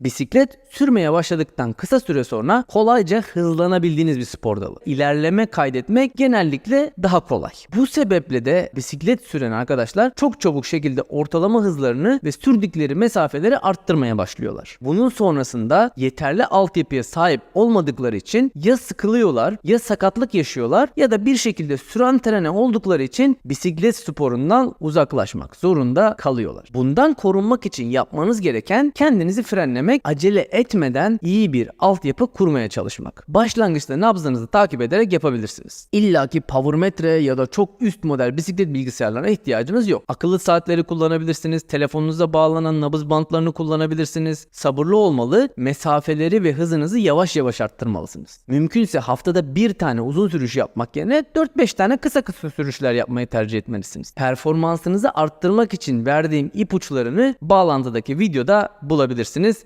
Bisiklet sürmeye başladıktan kısa süre sonra kolayca hızlanabildiğiniz bir spor dalı. İlerleme kaydetmek genellikle daha kolay. Bu sebeple de bisiklet süren arkadaşlar çok çabuk şekilde ortalama hızlarını ve sürdükleri mesafeleri arttırmaya başlıyorlar. Bunun sonrasında yeterli altyapıya sahip olmadıkları için ya sıkılıyorlar ya sakatlık yaşıyorlar ya da bir şekilde süren trene oldukları için bisiklet sporundan uzaklaşmak zorunda kalıyorlar. Bundan korunmak için yapmanız gereken kendinizi frenlemek, acele etmeden iyi bir altyapı kurmaya çalışmak. Başlangıçta nabzınızı takip ederek yapabilirsiniz. İlla ki powermetre ya da çok üst model bisiklet bilgisayarlarına ihtiyacınız yok. Akıllı saatleri kullanabilirsiniz, telefonunuza bağlanan nabız bantlarını kullanabilirsiniz. Sabırlı olmalı, mesafeleri ve hızınızı yavaş yavaş arttırmalısınız. Mümkünse haftada bir tane uzun sürüş yapmak yerine 4-5 tane kısa kısa sürüşler yapmayı tercih etmelisiniz. Performansınızı arttırmak için verdiğim ipuçlarını bağlantıdaki videoda bulabilirsiniz.